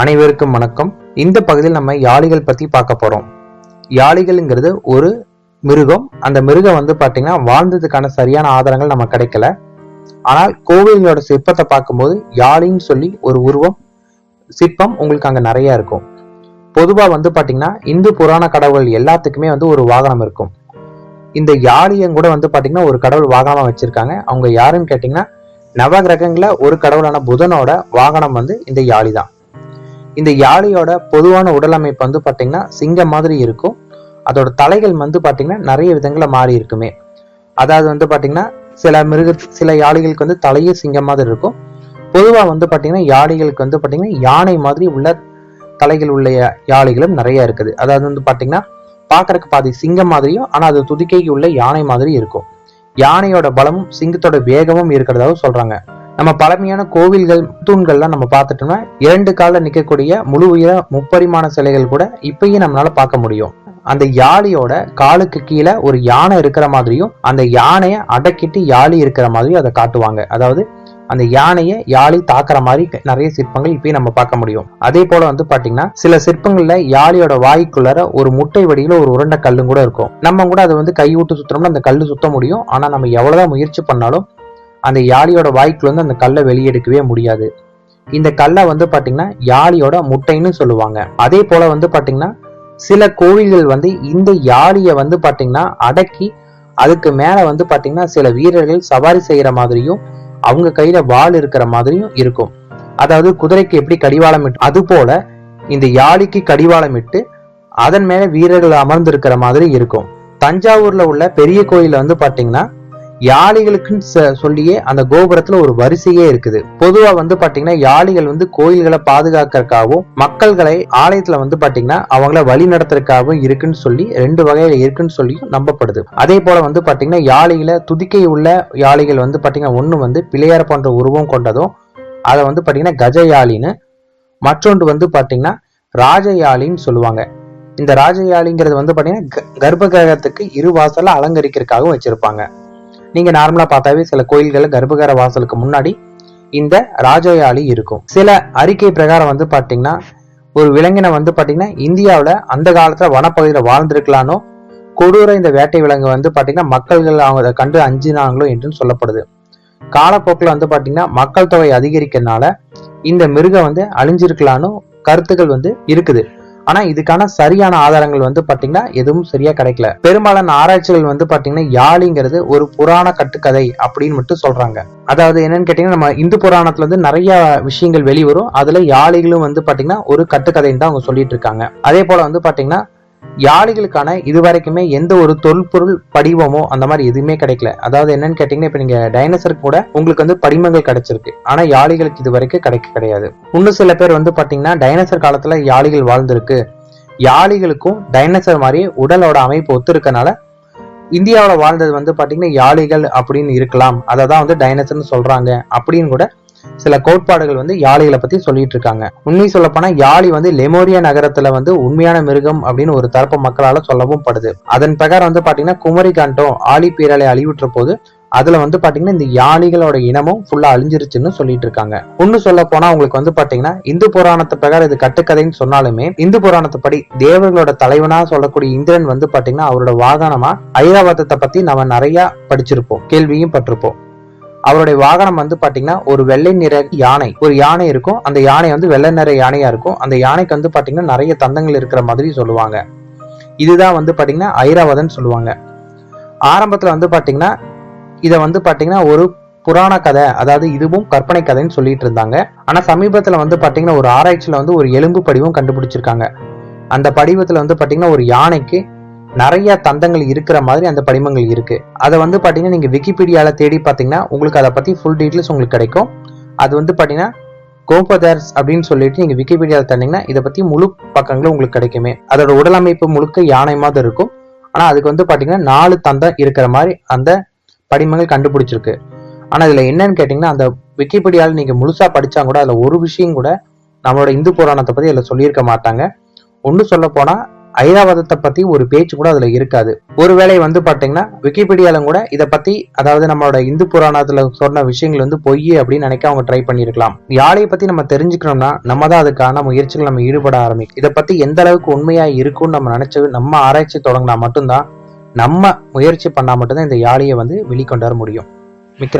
அனைவருக்கும் வணக்கம். இந்த பகுதியில் நம்ம யாளிகள் பத்தி பார்க்க போறோம். யாளிகள்ங்கிறது ஒரு மிருகம். அந்த மிருகம் வந்து பாத்தீங்கன்னா வாழ்ந்ததுக்கான சரியான ஆதாரங்கள் நம்ம கிடைக்கல. ஆனால் கோவில்களோட சிற்பத்தை பார்க்கும்போது யாழின்னு சொல்லி ஒரு உருவம் சிற்பம் உங்களுக்கு அங்க நிறைய இருக்கும். பொதுவா வந்து பாத்தீங்கன்னா இந்து புராண கடவுள் எல்லாத்துக்குமே வந்து ஒரு வாகனம் இருக்கும். இந்த யாழியம் கூட வந்து பாத்தீங்கன்னா ஒரு கடவுள் வாகனமா வச்சிருக்காங்க. அவங்க யாருன்னு கேட்டீங்கன்னா நவகிரகங்கள ஒரு கடவுளான புதனோட வாகனம் வந்து இந்த யாழி தான் இந்த யாழையோட பொதுவான உடலமைப்பு வந்து பார்த்தீங்கன்னா சிங்கம் மாதிரி இருக்கும். அதோட தலைகள் வந்து பார்த்தீங்கன்னா நிறைய விதங்களை மாறி இருக்குமே. அதாவது வந்து பார்த்தீங்கன்னா சில மிருக சில யாளிகளுக்கு வந்து தலையே சிங்கம் மாதிரி இருக்கும். பொதுவாக வந்து பார்த்தீங்கன்னா யானைகளுக்கு வந்து பார்த்தீங்கன்னா யானை மாதிரி உள்ள தலைகள் உள்ள யா- நிறைய இருக்குது. அதாவது வந்து பார்த்தீங்கன்னா பார்க்கறக்கு பாதி சிங்கம் மாதிரியும் ஆனால் அது துதிக்கைக்கு உள்ள யானை மாதிரி இருக்கும். யானையோட பலமும் சிங்கத்தோட வேகமும் இருக்கிறதாவும் சொல்றாங்க. நம்ம பழமையான கோவில்கள் தூண்கள்லாம் நம்ம பார்த்துட்டோம்னா இரண்டு காலில் நிற்கக்கூடிய முழு உயர முப்பரிமாண சிலைகள் கூட இப்பயும் நம்மளால பார்க்க முடியும். அந்த யாழியோட காலுக்கு கீழே ஒரு யானை இருக்கிற மாதிரியும் அந்த யானையை அடக்கிட்டு யாழி இருக்கிற மாதிரியும் அதை காட்டுவாங்க. அதாவது அந்த யானையை யாழி தாக்குற மாதிரி நிறைய சிற்பங்கள் இப்பயும் நம்ம பார்க்க முடியும். அதே போல வந்து பாத்தீங்கன்னா சில சிற்பங்கள்ல யாழியோட வாய்க்குள்ளார ஒரு முட்டை வடியில ஒரு உருண்டை கல்லும் கூட இருக்கும். நம்ம கூட அதை வந்து கை விட்டு சுத்தணும்னா அந்த கல் சுத்த முடியும். ஆனா நம்ம எவ்வளவுதான் முயற்சி பண்ணாலும் அந்த யாழியோட வாய்க்குள்ள அந்த கல்லை வெளியெடுக்கவே முடியாது. இந்த கல்லை வந்து பாத்தீங்கன்னா யாழியோட முட்டைன்னு சொல்லுவாங்க. அதே போல வந்து பாத்தீங்கன்னா சில கோவில்கள் வந்து இந்த யாழியை வந்து பாத்தீங்கன்னா அடக்கி அதுக்கு மேல வந்து பாத்தீங்கன்னா சில வீரர்கள் சவாரி செய்யற மாதிரியும் அவங்க கையில வாள் இருக்கிற மாதிரியும் இருக்கும். அதாவது குதிரைக்கு எப்படி கடிவாளம் இட்டு அது போல இந்த யாழிக்கு கடிவாளம் இட்டு அதன் மேல வீரர்கள் அமர்ந்திருக்கிற மாதிரி இருக்கும். தஞ்சாவூர்ல உள்ள பெரிய கோயில வந்து பாத்தீங்கன்னா யாளிகளுக்குன்னு ச- சொல்லியே அந்த கோபுரத்துல ஒரு வரிசையே இருக்குது. பொதுவா வந்து பாத்தீங்கன்னா யாளிகள் வந்து கோயில்களை பாதுகாக்கிறதுக்காகவும் மக்கள்களை ஆலயத்துல வந்து பாத்தீங்கன்னா அவங்கள வழி நடத்துறதுக்காகவும் இருக்குன்னு சொல்லி ரெண்டு வகையில இருக்குன்னு சொல்லி நம்பப்படுது. அதே போல வந்து பாத்தீங்கன்னா யாளிகளை துதிக்கை உள்ள யாளிகள் வந்து பாத்தீங்கன்னா ஒண்ணு வந்து பிள்ளையார் போன்ற உருவம் கொண்டதும் அதை வந்து பாத்தீங்கன்னா கஜ யாழின்னு மற்றொன்று வந்து பாத்தீங்கன்னா ராஜயாழின்னு சொல்லுவாங்க. இந்த ராஜயாழிங்கிறது வந்து பாத்தீங்கன்னா க- கர்ப்ப கிரகத்துக்கு இரு வாசல அலங்கரிக்கிறதுக்காகவும் வச்சிருப்பாங்க. நீங்க நார்மலா பார்த்தாவே சில கோயில்களில் கர்ப்பகார வாசலுக்கு முன்னாடி இந்த ராஜோயாளி இருக்கும். சில அறிக்கை பிரகாரம் வந்து பாத்தீங்கன்னா ஒரு விலங்கினை வந்து பாத்தீங்கன்னா இந்தியாவுல அந்த காலத்துல வனப்பகுதியில வாழ்ந்திருக்கலானோ கொடூர இந்த வேட்டை விலங்கு வந்து பாத்தீங்கன்னா மக்கள்கள் அவங்க அதை கண்டு அஞ்சினாங்களோ என்றும் சொல்லப்படுது. காலப்போக்கில் வந்து பாத்தீங்கன்னா மக்கள் தொகை அதிகரிக்கிறதுனால இந்த மிருகம் வந்து அழிஞ்சிருக்கலான்னு கருத்துக்கள் வந்து இருக்குது. ஆனா இதுக்கான சரியான ஆதாரங்கள் வந்து பாத்தீங்கன்னா எதுவும் சரியா கிடைக்கல. பெரும்பாலான ஆராய்ச்சிகள் வந்து பாத்தீங்கன்னா யாழிங்கிறது ஒரு புராண கட்டுக்கதை அப்படின்னு மட்டும் சொல்றாங்க. அதாவது என்னன்னு கேட்டீங்கன்னா நம்ம இந்து புராணத்துல வந்து நிறைய விஷயங்கள் வெளிவரும். அதுல யாழிகளும் வந்து பாத்தீங்கன்னா ஒரு கட்டுக்கதைன்னு தான் அவங்க சொல்லிட்டு இருக்காங்க. அதே போல வந்து பாத்தீங்கன்னா யாழிகளுக்கான இதுவரைக்குமே எந்த ஒரு தொல்பொருள் படிவமோ அந்த மாதிரி எதுவுமே கிடைக்கல. அதாவது என்னன்னு கேட்டீங்கன்னா இப்ப நீங்க டைனோசர் கூட உங்களுக்கு வந்து படிமங்கள் கிடைச்சிருக்கு. ஆனா யாழிகளுக்கு இது வரைக்கும் கிடைக்க கிடையாது. இன்னும் சில பேர் வந்து பாத்தீங்கன்னா டைனசர் காலத்துல யாழிகள் வாழ்ந்திருக்கு. யாழிகளுக்கும் டைனோசர் மாதிரி உடலோட அமைப்பு ஒத்து இருக்கனால இந்தியாவுல வாழ்ந்தது வந்து பாத்தீங்கன்னா யாழிகள் அப்படின்னு இருக்கலாம். அதை தான் வந்து டைனசர்னு சொல்றாங்க. அப்படின்னு கூட சில கோட்பாடுகள் வந்து யாழிகளை பத்தி சொல்லிட்டு இருக்காங்க. உண்மை சொல்ல போனா யாழி வந்து லெமோரியா நகரத்துல வந்து உண்மையான மிருகம் அப்படின்னு ஒரு தரப்பு மக்களால சொல்லவும் படுது. அதன் பிரகாரம் வந்து பாத்தீங்கன்னா குமரி காண்டம் ஆழி பேரலை அழிவுற்ற போது அதுல வந்து பாத்தீங்கன்னா இந்த யாழிகளோட இனமும் ஃபுல்லா அழிஞ்சிருச்சுன்னு சொல்லிட்டு இருக்காங்க. ஒண்ணு சொல்ல போனா உங்களுக்கு வந்து பாத்தீங்கன்னா இந்து புராணத்து பிரகாரம் இது கட்டுக்கதைன்னு சொன்னாலுமே இந்து புராணத்துப்படி தேவர்களோட தலைவனா சொல்லக்கூடிய இந்திரன் வந்து பாத்தீங்கன்னா அவரோட வாகனமா ஐராவதத்தை பத்தி நம்ம நிறைய படிச்சிருப்போம் கேள்வியும் பட்டிருப்போம். அவருடைய வாகனம் வந்து பாத்தீங்கன்னா ஒரு வெள்ளை நிற யானை. ஒரு யானை இருக்கும். அந்த யானை வந்து வெள்ளை நிற யானையா இருக்கும். அந்த யானைக்கு வந்து பாத்தீங்கன்னா நிறைய தந்தங்கள் இருக்கிற மாதிரி சொல்லுவாங்க. இதுதான் வந்து பாத்தீங்கன்னா ஐராவதன் சொல்லுவாங்க. ஆரம்பத்துல வந்து பாத்தீங்கன்னா இதை வந்து பாத்தீங்கன்னா ஒரு புராண கதை அதாவது இதுவும் கற்பனை கதைன்னு சொல்லிட்டு இருந்தாங்க. ஆனா சமீபத்துல வந்து பாத்தீங்கன்னா ஒரு ஆராய்ச்சியில வந்து ஒரு எலும்பு படிவம் கண்டுபிடிச்சிருக்காங்க. அந்த படிவத்துல வந்து பாத்தீங்கன்னா ஒரு யானைக்கு நிறைய தந்தங்கள் இருக்கிற மாதிரி அந்த படிமங்கள் இருக்கு. அதை வந்து பார்த்தீங்கன்னா நீங்க விக்கிபீடியால தேடி பார்த்தீங்கன்னா உங்களுக்கு அதை பத்தி ஃபுல் டீட்டெயில்ஸ் உங்களுக்கு கிடைக்கும். அது வந்து பார்த்தீங்கன்னா கோபதர்ஸ் அப்படின்னு சொல்லிட்டு நீங்க விக்கிபீடியாவில் தந்தீங்கன்னா இதை பத்தி முழு பக்கங்களும் உங்களுக்கு கிடைக்குமே. அதோட உடலமைப்பு முழுக்க யானை மாதிரி இருக்கும். ஆனா அதுக்கு வந்து பார்த்தீங்கன்னா நாலு தந்தம் இருக்கிற மாதிரி அந்த படிமங்கள் கண்டுபிடிச்சிருக்கு. ஆனா இதுல என்னன்னு கேட்டீங்கன்னா அந்த விக்கிபீடியாவில் நீங்க முழுசா படிச்சா கூட அதுல ஒரு விஷயம் கூட நம்மளோட இந்து புராணத்தை பத்தி அதில் சொல்லியிருக்க மாட்டாங்க. ஒன்று சொல்ல போனா ஐராவதத்தை பத்தி ஒரு பேச்சு கூட அதுல இருக்காது. ஒருவேளை வந்து பாத்தீங்கன்னா விக்கிபீடியால கூட இதை பத்தி அதாவது நம்மளோட இந்து புராணத்துல சொன்ன விஷயங்கள் வந்து பொய் அப்படின்னு நினைக்க அவங்க ட்ரை பண்ணிருக்கலாம். யாழையை பத்தி நம்ம தெரிஞ்சுக்கணும்னா நம்ம தான் அதுக்கான முயற்சிகள் நம்ம ஈடுபட ஆரம்பிக்கும். இதை பத்தி எந்த அளவுக்கு உண்மையா இருக்கும்னு நம்ம நினைச்சு நம்ம ஆராய்ச்சி தொடங்கினா மட்டும்தான் நம்ம முயற்சி பண்ணா மட்டும்தான் இந்த யாழையை வந்து வெளிக்கொண்டு வர முடியும். மிக்க